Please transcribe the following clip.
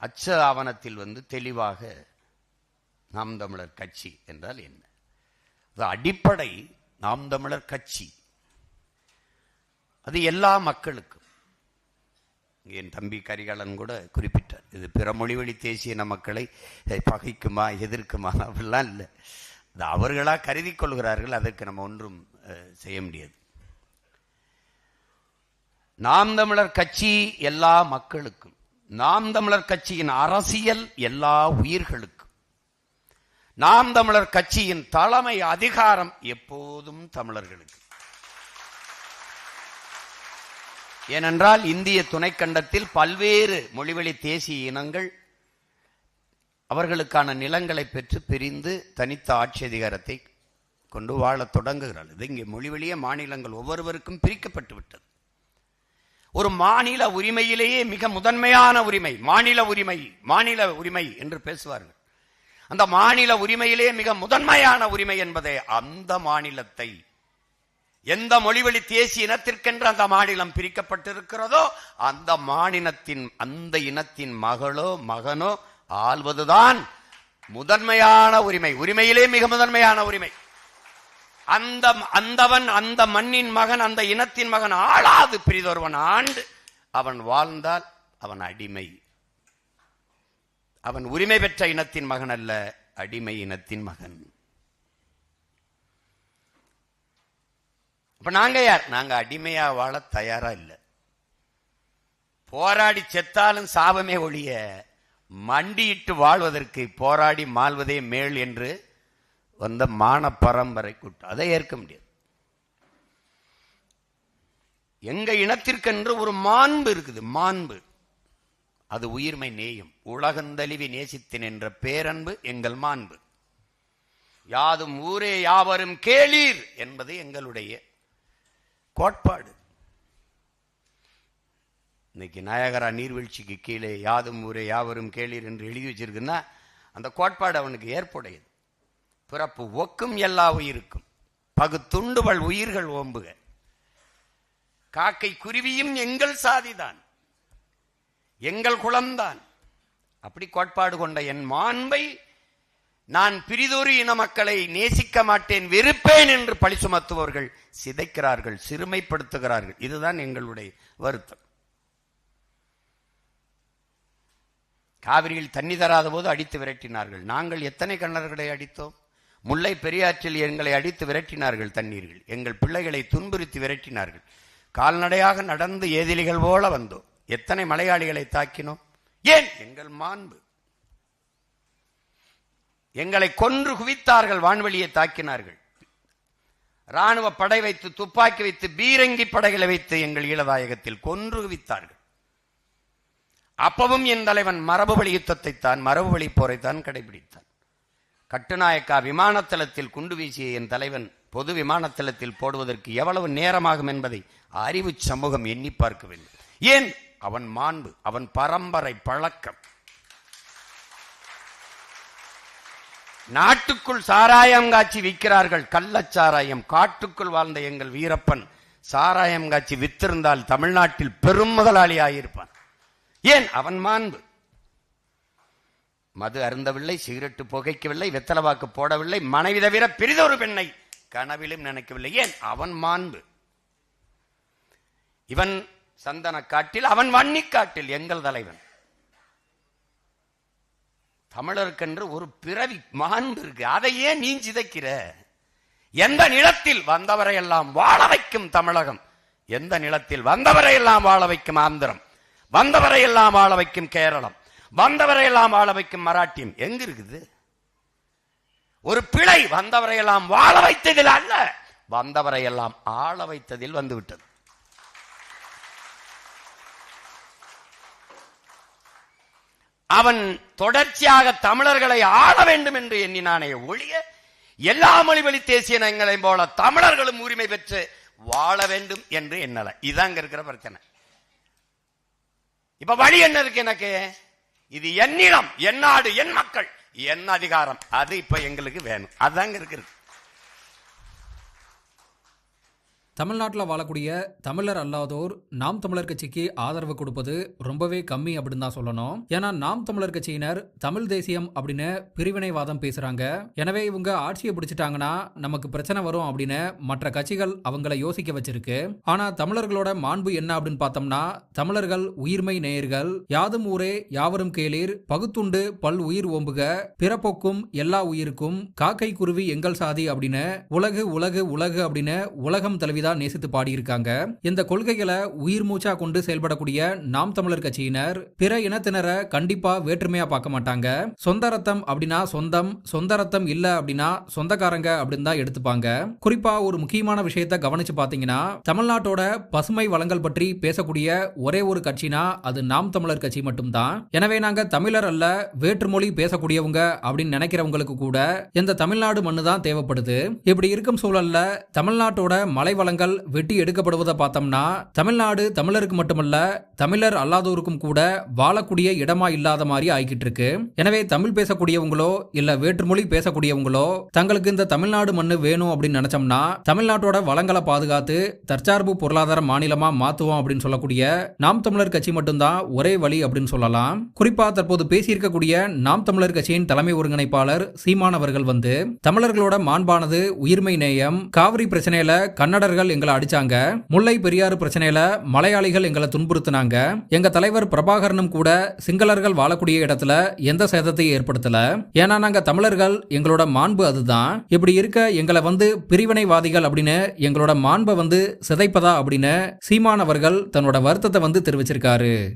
அச்ச ஆவணத்தில் வந்து தெளிவாக நாம் தமிழர் கட்சி என்றால் என்ன? அது அடிப்படை நாம் தமிழர் கட்சி. அது எல்லா மக்களுக்கும். என் தம்பி கரிகாலன் கூட குறிப்பிட்டார் இது பிற மொழிவழி தேசிய மக்களை பகைக்குமா எதிர்க்குமா அப்படிலாம் இல்லை. அது அவர்களா கருதி கொள்கிறார்கள் அதற்கு நம்ம ஒன்றும் செய்ய முடியாது. நாம் தமிழர் கட்சி எல்லா மக்களுக்கும் நாம் தமிழர் கட்சியின் அரசியல் எல்லா உயிர்களுக்கும் நாம் தமிழர் கட்சியின் தலைமை அதிகாரம் எப்போதும் தமிழர்களுக்கு. ஏனென்றால் இந்திய துணைக்கண்டத்தில் பல்வேறு மொழிவழி தேசிய இனங்கள் அவர்களுக்கான நிலங்களை பெற்று பிரிந்து தனித்த ஆட்சி அதிகாரத்தை கொண்டு வாழத் தொடங்குகிறார்கள் இது இங்கே மொழிவழிய மாநிலங்கள் ஒவ்வொருவருக்கும் பிரிக்கப்பட்டு விட்டது ஒரு மாநில உரிமையிலேயே மிக முதன்மையான உரிமை மாநில உரிமை மாநில உரிமை என்று பேசுவார்கள். அந்த மாநில உரிமையிலே மிக முதன்மையான உரிமை என்பதே அந்த மாநிலத்தை எந்த மொழிவழி தேசிய இனத்திற்கென்று அந்த மாநிலம் பிரிக்கப்பட்டிருக்கிறதோ அந்த மாநிலத்தின் அந்த இனத்தின் மகளோ மகனோ ஆள்வதுதான் முதன்மையான உரிமை. உரிமையிலே மிக முதன்மையான உரிமை. அந்த அந்தவன் அந்த மண்ணின் மகன் அந்த இனத்தின் மகன் ஆளாது பிரிதொருவன் ஆண்டு. அவன் வாழ்ந்தால் அவன் அடிமை. அவன் உரிமை பெற்ற இனத்தின் மகன் அல்ல அடிமை இனத்தின் மகன். இப்ப நாங்க யார்? நாங்க அடிமையா வாழ தயாரா இல்லை. போராடி செத்தாலும் சாபமே ஒழிய மண்டியிட்டு வாழ்வதற்கு போராடி மாழ்வதே மேல் என்று வந்த மான பரம்பரை கூட்டம். அதை ஏற்க முடியாது. எங்க இனத்திற்கென்று ஒரு மாண்பு இருக்குது. மாண்பு. அது உயிர்மை நேயம். உலகந்தழிவி நேசித்தேன் என்ற பேரன்பு எங்கள் மாண்பு. யாதும் ஊரே யாவரும் கேளீர் என்பது எங்களுடைய கோட்பாடு. இன்னைக்கு நாயகரா நீர்வீழ்ச்சிக்கு கீழே யாதும் ஊரே யாவரும் கேளீர் என்று எழுதி வச்சிருக்குன்னா அந்த கோட்பாடு அவனுக்கு ஏற்புடையது. பிறப்பு ஒக்கும் எல்லா உயிருக்கும் பகுத்துண்டுவள் உயிர்கள் ஓம்புக. காக்கை குருவியும் எங்கள் சாதிதான். எங்கள் குலம்தான். அப்படி கோட்பாடு கொண்ட என் மாண்பை நான் பிரிதொரு இன மக்களை நேசிக்க மாட்டேன் வெறுப்பேன் என்று பழி சுமத்துபவர்கள் சிதைக்கிறார்கள் சிறுமைப்படுத்துகிறார்கள். இதுதான் எங்களுடைய வருத்தம். காவிரியில் தண்ணி தராத போது அடித்து விரட்டினார்கள். நாங்கள் எத்தனை கண்ணர்களை அடித்தோம்? முல்லை பெரியாற்றில் எங்களை அடித்து விரட்டினார்கள் தண்ணீர்கள். எங்கள் பிள்ளைகளை துன்புறுத்தி விரட்டினார்கள். கால்நடையாக நடந்து ஏதிலிகள் போல வந்தோம். எத்தனை மலையாளிகளை தாக்கினோம்? ஏன்? எங்கள் மாண்பு. எங்களை கொன்று குவித்தார்கள் வான்வெளியை தாக்கினார்கள். ராணுவ படை வைத்து துப்பாக்கி வைத்து பீரங்கி படைகளை வைத்து எங்கள் ஈழதாயகத்தில் கொன்று குவித்தார்கள். அப்பவும் என் தலைவன் மரபு வழி யுத்தத்தைத்தான் மரபு வழி போரைத்தான் கடைபிடித்தான். கட்டுநாயக்கா விமானத்தளத்தில் குண்டு வீசிய என் தலைவன் பொது விமானத்தளத்தில் போடுவதற்கு எவ்வளவு நேரமாகும் என்பதை அறிவு சமூகம் எண்ணி பார்க்க வேண்டும். ஏன்? அவன் மாண்பு அவன் பரம்பரை பழக்கம். நாட்டுக்குள் சாராயம் காட்சி விற்கிறார்கள் கள்ளச்சாராயம் காட்டுக்குள் வாழ்ந்த எங்கள் வீரப்பன் சாராயம் காட்சி வித்திருந்தால் தமிழ்நாட்டில் பெரும் முதலாளி ஆகியிருப்பான் ஏன்? அவன் மாண்பு. மது அருந்தவில்லை சிகரெட்டு புகைக்கவில்லை வெத்தலவாக்கு போடவில்லை மனைவி தவிர பிரிதொரு பெண்ணை கனவிலும் நினைக்கவில்லை. ஏன்? அவன் மாண்பு. இவன் சந்தன காட்டில் அவன் வன்னி காட்டில் எங்கள் தலைவன். தமிழருக்கென்று ஒரு பிறவி மாண்பு இருக்கு. அதை ஏன் நீ சிதைக்கிற? எந்த நிலத்தில் வந்தவரை எல்லாம் வாழ வைக்கும் தமிழகம்? எந்த நிலத்தில் வந்தவரை எல்லாம் வாழ வைக்கும் ஆந்திரம்? வந்தவரை எல்லாம் வாழ வைக்கும் கேரளம்? வந்தவரை எல்லாம் வாழ வைக்கும் மராட்டியம் எங்க இருக்குது? ஒரு பிழை வந்தவரை எல்லாம் வாழ வைத்ததில் அல்ல வந்தவரை எல்லாம் ஆள வைத்ததில் வந்துவிட்டது. அவன் தொடர்ச்சியாக தமிழர்களை ஆள வேண்டும் என்று எண்ணினானே ஒழிய எல்லா மொழி வழி தேசிய இனங்களையும் போல தமிழர்களும் உரிமை பெற்று வாழ வேண்டும் என்று எண்ணல. இதாங்க இருக்கிற பிரச்சனை. இப்ப வழி என்ன இருக்கு எனக்கு? இது என்னிடம் என் நாடு என் மக்கள். என் அதிகாரம். அது இப்ப எங்களுக்கு வேணும். அதாங்க இருக்கிறது. தமிழ்நாட்டில் வாழக்கூடிய தமிழர் அல்லாதோர் நாம் தமிழர் கட்சிக்கு ஆதரவு கொடுப்பது ரொம்பவே கம்மி அப்படின்னு தான் சொல்லணும். ஏன்னா நாம் தமிழர் கட்சியினர் தமிழ் தேசியம் அப்படின்னு பிரிவினைவாதம் பேசுறாங்க. எனவே இவங்க ஆட்சியை பிடிச்சிட்டாங்கன்னா நமக்கு பிரச்சனை வரும் அப்படின்னு மற்ற கட்சிகள் அவங்கள யோசிக்க வச்சிருக்கு. ஆனா தமிழர்களோட மாண்பு என்ன அப்படின்னு பார்த்தோம்னா தமிழர்கள் உயிர்மை நேயர்கள். யாதும் ஊரே யாவரும் கேளீர். பகுத்துண்டு பல் உயிர் ஓம்புக. பிறப்போக்கும் எல்லா உயிருக்கும். காக்கை குருவி எங்கள் சாதி அப்படின்னு உலகு உலகு உலகு அப்படின்னு உலகம் தழுவிதான் நேசித்து பாடியிருக்காங்க. இந்த கொள்கைகளை உயிர் மூச்சா கொண்டு செயல்படக்கூடிய நாம் தமிழர் கட்சியினர் பிற இனத்தினரை கண்டிப்பா வேற்றுமையா பார்க்க மாட்டாங்க. சொந்த ரத்தம் அப்படின்னா சொந்தம் சொந்த ரத்தம் இல்ல அப்படின்னா சொந்தக்காரங்க அப்படின்னு தான் எடுத்துப்பாங்க. குறிப்பா ஒரு முக்கியமான விஷயத்த கவனிச்சு பாத்தீங்கன்னா தமிழ்நாட்டோட பசுமை வளங்கள் பற்றி பேசக்கூடிய ஒரே ஒரு கட்சினா அது நாம் தமிழர் கட்சி மட்டும்தான். எனவே நாங்க தமிழர் அல்ல வேற்றுமொழி பேசக்கூடியவங்க அப்படின்னு நினைக்கிறவங்களுக்கு கூட இந்த தமிழ்நாடு மண்ணு தான் தேவைப்படுது. இப்படி இருக்கும் சூழல்ல தமிழ்நாட்டோட மலை வளங்கள் வெட்டி எடுக்கப்படுவதை பார்த்தோம்னா தமிழ்நாடு தமிழருக்கு மட்டுமல்ல தமிழர் அல்லாதோருக்கும் கூட வாழக்கூடிய இடமா இல்லாத மாதிரி ஆகிக்கிட்டு இருக்கு. எனவே தமிழ் பேசக்கூடியவங்களோ இல்ல வேற்றுமொழி பேசக்கூடியவங்களோ தங்களுக்கு இந்த தமிழ்நாடு மண்ணு வேணும் அப்படின்னு நினைச்சோம்னா தமிழ்நாட்டோட வளங்களை பாதுகாத்து தற்சார்பு பொருளாதார மாநிலமா மாத்துவோம் அப்படின்னு சொல்லக்கூடிய நாம் தமிழர் கட்சி மட்டும்தான் ஒரே வழி அப்படின்னு சொல்லலாம். குறிப்பா தற்போது பேசியிருக்கக்கூடிய நாம் தமிழர் கட்சியின் தலைமை ஒருங்கிணைப்பாளர் சீமான் அவர்கள் வந்து தமிழர்களோட மாண்பானது உயிர்மை நேயம் காவிரி பிரச்சனையில கன்னடர்கள் எங்களை அடிச்சாங்க. முல்லை பெரியாறு பிரச்சனையில மலையாளிகள் எங்களை துன்புறுத்தினாங்க. எங்க தலைவர் பிரபாகரனும் கூட சிங்களர்கள் வாழக்கூடிய இடத்துல எந்த சேதத்தையும் ஏற்படுத்தல. ஏன்னா நாங்க தமிழர்கள் எங்களோட மாண்பு அதுதான். இப்படி இருக்க எங்களை வந்து பிரிவினைவாதிகள் அப்படின்னு எங்களோட மாண்பை வந்து சிதைப்பதா அப்படின்னு சீமான் அவர்கள் தன்னோட வருத்தத்தை வந்து தெரிவிச்சிருக்காரு.